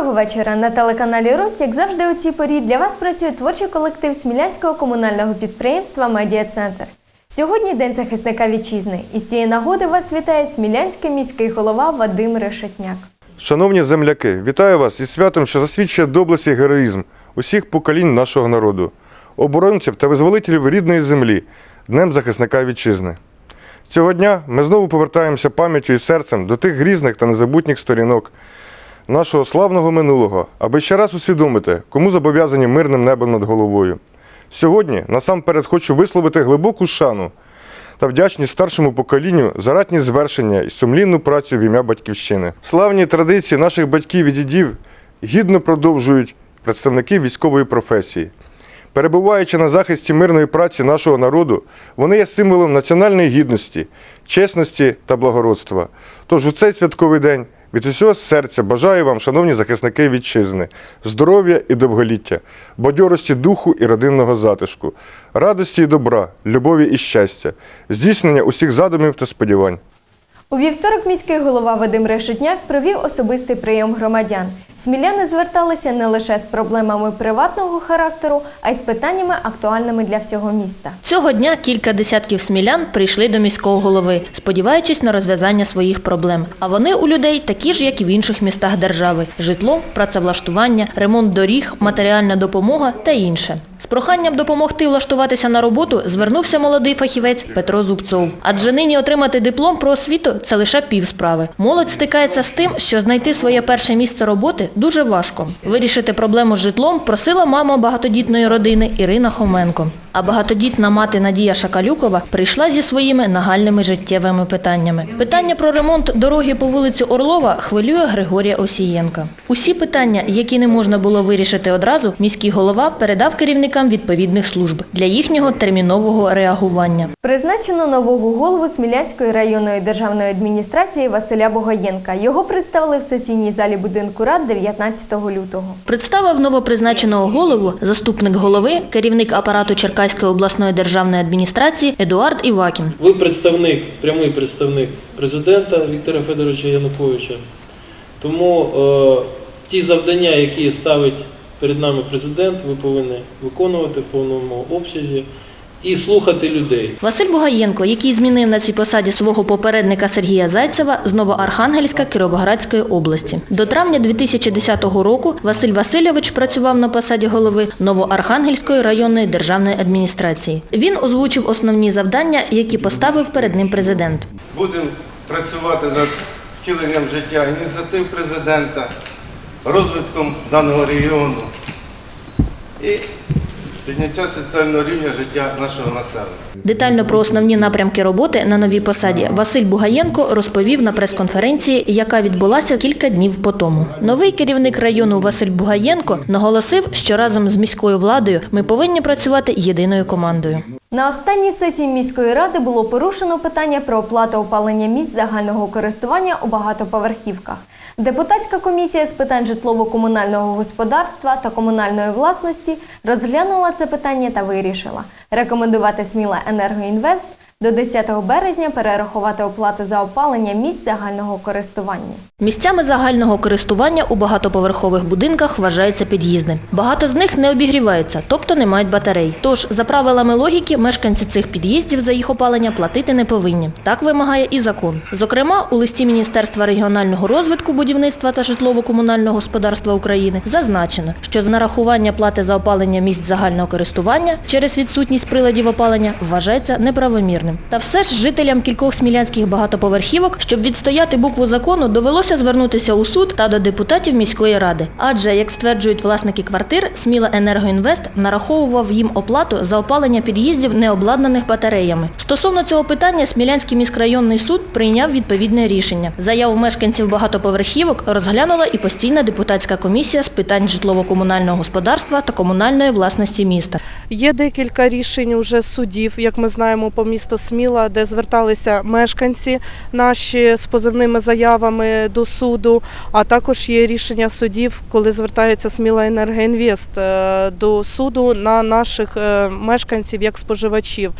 Доброго вечора. На телеканалі Рос, як завжди у цій порі, для вас працює творчий колектив Смілянського комунального підприємства Медіа Центр. Сьогодні День захисника вітчизни. І з цієї нагоди вас вітає Смілянський міський голова Вадим Решетняк. Шановні земляки, вітаю вас із святом, що засвідчує доблесть і героїзм усіх поколінь нашого народу, оборонців та визволителів рідної землі, Днем захисника вітчизни. Цього дня ми знову повертаємося пам'яттю і серцем до тих грізних та незабутніх сторінок нашого славного минулого, аби ще раз усвідомити, кому зобов'язані мирним небом над головою. Сьогодні насамперед хочу висловити глибоку шану та вдячність старшому поколінню за ратні звершення і сумлінну працю в ім'я батьківщини. Славні традиції наших батьків і дідів гідно продовжують представники військової професії. Перебуваючи на захисті мирної праці нашого народу, вони є символом національної гідності, чесності та благородства. Тож у цей святковий день від усього серця бажаю вам, шановні захисники вітчизни, здоров'я і довголіття, бадьорості духу і родинного затишку, радості і добра, любові і щастя, здійснення усіх задумів та сподівань. У вівторок міський голова Вадим Решетняк провів особистий прийом громадян. Сміляни зверталися не лише з проблемами приватного характеру, а й з питаннями актуальними для всього міста. Цього дня кілька десятків смілян прийшли до міського голови, сподіваючись на розв'язання своїх проблем. А вони у людей такі ж, як і в інших містах держави – житло, працевлаштування, ремонт доріг, матеріальна допомога та інше. Проханням допомогти влаштуватися на роботу звернувся молодий фахівець Петро Зубцов. Адже нині отримати диплом про освіту – це лише пів справи. Молодь стикається з тим, що знайти своє перше місце роботи дуже важко. Вирішити проблему з житлом просила мама багатодітної родини Ірина Хоменко. А багатодітна мати Надія Шакалюкова прийшла зі своїми нагальними життєвими питаннями. Питання про ремонт дороги по вулиці Орлова хвилює Григорія Осієнка. Усі питання, які не можна було вирішити одразу, міський голова передав керівникам відповідних служб для їхнього термінового реагування. Призначено нового голову Смілянської районної державної адміністрації Василя Богоєнка. Його представили в сесійній залі будинку рад 19 лютого. Представив новопризначеного голову заступник голови, керівник апарату Черкаської обласної державної адміністрації Едуард Івакін. Ви представник, прямий представник президента Віктора Федоровича Януковича. Тому е, ті завдання, які ставить перед нами президент, ви повинні виконувати в повному обсязі і слухати людей. Василь Бугаєнко, який змінив на цій посаді свого попередника Сергія Зайцева з Новоархангельська Кіровоградської області. До травня 2010 року Василь Васильович працював на посаді голови Новоархангельської районної державної адміністрації. Він озвучив основні завдання, які поставив перед ним президент. Будемо працювати над втіленням життя ініціатив президента, розвитком даного регіону і підняття соціального рівня життя нашого населення. Детально про основні напрямки роботи на новій посаді Василь Бугаєнко розповів на прес-конференції, яка відбулася кілька днів по тому. Новий керівник району Василь Бугаєнко наголосив, що разом з міською владою ми повинні працювати єдиною командою. На останній сесії міської ради було порушено питання про оплату опалення місць загального користування у багатоповерхівках. Депутатська комісія з питань житлово-комунального господарства та комунальної власності розглянула це питання та вирішила рекомендувати Сміла Енергоінвест до 10 березня перерахувати оплату за опалення місць загального користування. Місцями загального користування у багатоповерхових будинках вважаються під'їзди. Багато з них не обігріваються, тобто не мають батарей. Тож, за правилами логіки, мешканці цих під'їздів за їх опалення платити не повинні. Так вимагає і закон. Зокрема, у листі Міністерства регіонального розвитку, будівництва та житлово-комунального господарства України зазначено, що з нарахування плати за опалення місць загального користування через відсутність приладів опалення вважається неправомірним. Та все ж жителям кількох смілянських багатоповерхівок, щоб відстояти букву закону, довелося звернутися у суд та до депутатів міської ради. Адже, як стверджують власники квартир, Сміла Енергоінвест нараховував їм оплату за опалення під'їздів необладнаних батареями. Стосовно цього питання Смілянський міськрайонний суд прийняв відповідне рішення. Заяву мешканців багатоповерхівок розглянула і постійна депутатська комісія з питань житлово-комунального господарства та комунальної власності міста. Є декілька рішень уже судів, як ми знаємо, по місту Сміла, де зверталися мешканці наші з позивними заявами до суду. А також є рішення судів, коли звертається Сміла Енергоінвест е, до суду на наших е, мешканців як споживачів.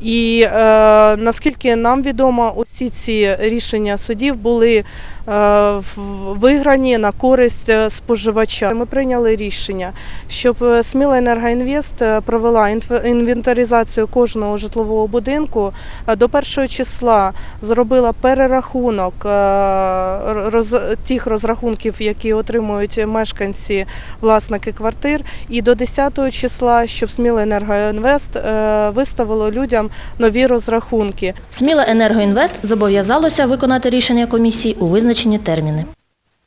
І е, наскільки нам відомо, усі ці рішення судів були е, виграні на користь е, споживача. Ми прийняли рішення, щоб е, Сміла Енергоінвест е, провела інвентаризацію кожного житлового будинку до першого числа зробила перерахунок роз, тих розрахунків, які отримують мешканці, власники квартир, і до 10 числа, щоб Сміла Енергоінвест виставило людям нові розрахунки. Сміла Енергоінвест зобов'язалося виконати рішення комісії у визначені терміни.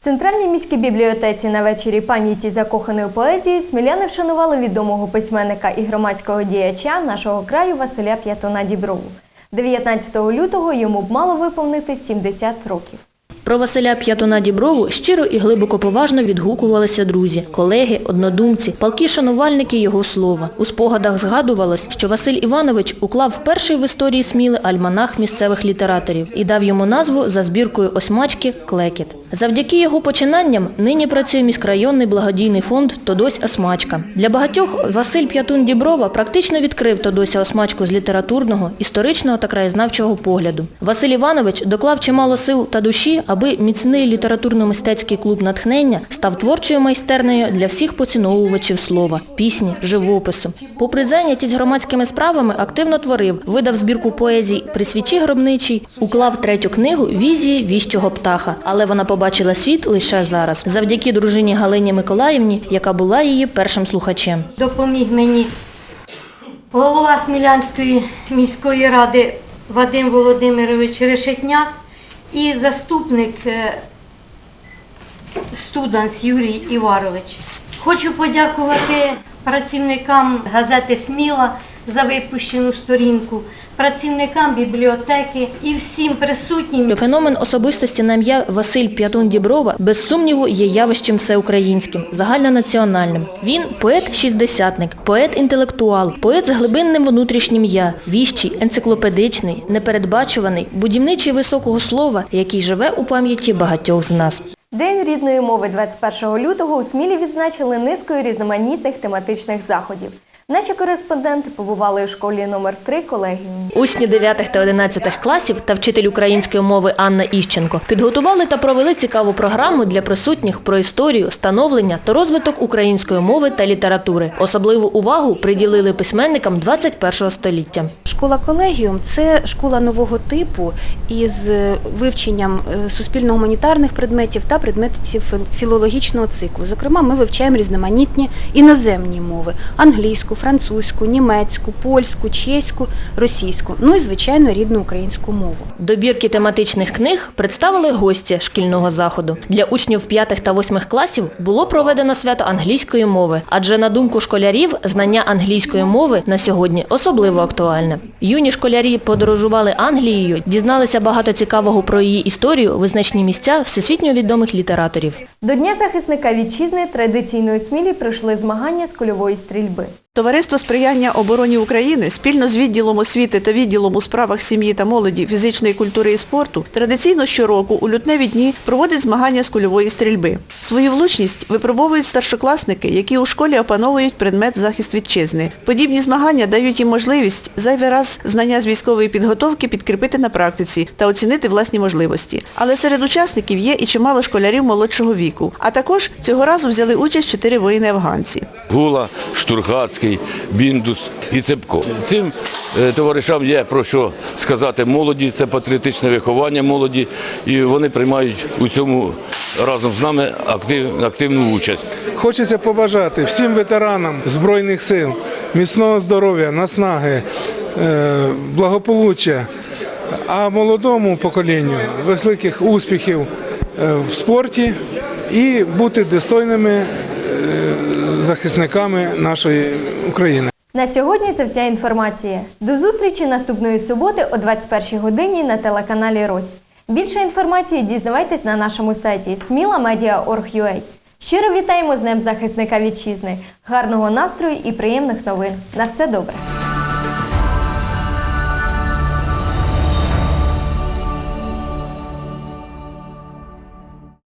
В Центральній міській бібліотеці на вечорі пам'яті закоханої поезії сміляни вшанували відомого письменника і громадського діяча нашого краю Василя П'ятона Діброву. 19 лютого йому б мало виповнити 70 років. Про Василя П'ятона Діброву щиро і глибоко поважно відгукувалися друзі, колеги, однодумці, палкі шанувальники його слова. У спогадах згадувалось, що Василь Іванович уклав перший в історії Сміли альманах місцевих літераторів і дав йому назву за збіркою осьмачки «Клекіт». Завдяки його починанням нині працює міськрайонний благодійний фонд «Тодось Осмачка». Для багатьох Василь П'ятун Діброва практично відкрив Тодося Осмачку з літературного, історичного та краєзнавчого погляду. Василь Іванович доклав чимало сил та душі, аби міцний літературно-мистецький клуб натхнення став творчою майстернею для всіх поціновувачів слова, пісні, живопису. Попри зайнятість громадськими справами, активно творив, видав збірку поезій «При свічі гробничій», уклав третю книгу «Візії віщого птаха», але вона побачила світ лише зараз, завдяки дружині Галині Миколаївні, яка була її першим слухачем. допоміг мені голова Смілянської міської ради Вадим Володимирович Решетняк і заступник студент Юрій Іварович. Хочу подякувати працівникам газети Сміла за випущену сторінку, працівникам бібліотеки і всім присутнім. Феномен особистості на ім'я Василь П'ятун Діброва без сумніву є явищем всеукраїнським, загальнонаціональним. Він поет-шістдесятник, поет-інтелектуал, поет з глибинним внутрішнім я, віщий, енциклопедичний, непередбачуваний, будівничий високого слова, який живе у пам'яті багатьох з нас. День рідної мови 21 лютого у Смілі відзначили низкою різноманітних тематичних заходів. Наші кореспонденти побували у школі номер 3 колегіумі. Учні 9 та 11 класів та вчитель української мови Анна Іщенко підготували та провели цікаву програму для присутніх про історію, становлення та розвиток української мови та літератури. Особливу увагу приділили письменникам 21 століття. Школа колегіум це школа нового типу із е, вивченням е, суспільно-гуманітарних предметів та предметів філологічного циклу. Зокрема, ми вивчаємо різноманітні іноземні мови: англійську, французьку, німецьку, польську, чеську, російську, ну і звичайно рідну українську мову. Добірки тематичних книг представили гості шкільного заходу. Для учнів 5 та 8 класів було проведено свято англійської мови, адже на думку школярів, знання англійської мови на сьогодні особливо актуальне. Юні школярі подорожували Англією, дізналися багато цікавого про її історію, визначні місця всесвітньо відомих літераторів. До Дня захисника вітчизни традиційно у Смілі пройшли змагання з кульової стрільби. Товариство сприяння обороні України спільно з відділом освіти та відділом у справах сім'ї та молоді, фізичної культури і спорту традиційно щороку у лютневі дні проводить змагання з кульової стрільби. Свою влучність випробовують старшокласники, які у школі опановують предмет захист вітчизни. Подібні змагання дають їм можливість зайвий раз знання з військової підготовки підкріпити на практиці та оцінити власні можливості. Але серед учасників є і чимало школярів молодшого віку. А також цього разу взяли участь чотири воїни-афганці. Гула, Штургацький, Біндус і Цепко. Цим е, товаришам є про що сказати молоді, це патріотичне виховання молоді, і вони приймають у цьому разом з нами актив, активну участь. Хочеться побажати всім ветеранам Збройних сил міцного здоров'я, наснаги, е, благополуччя, а молодому поколінню великих успіхів е, в спорті і бути достойними захисниками нашої України. На сьогодні це вся інформація. До зустрічі наступної суботи о 21 годині на телеканалі Рось. Більше інформації дізнавайтесь на нашому сайті smilamedia.org.ua. Щиро вітаємо з Днем захисника вітчизни, гарного настрою і приємних новин. На все добре!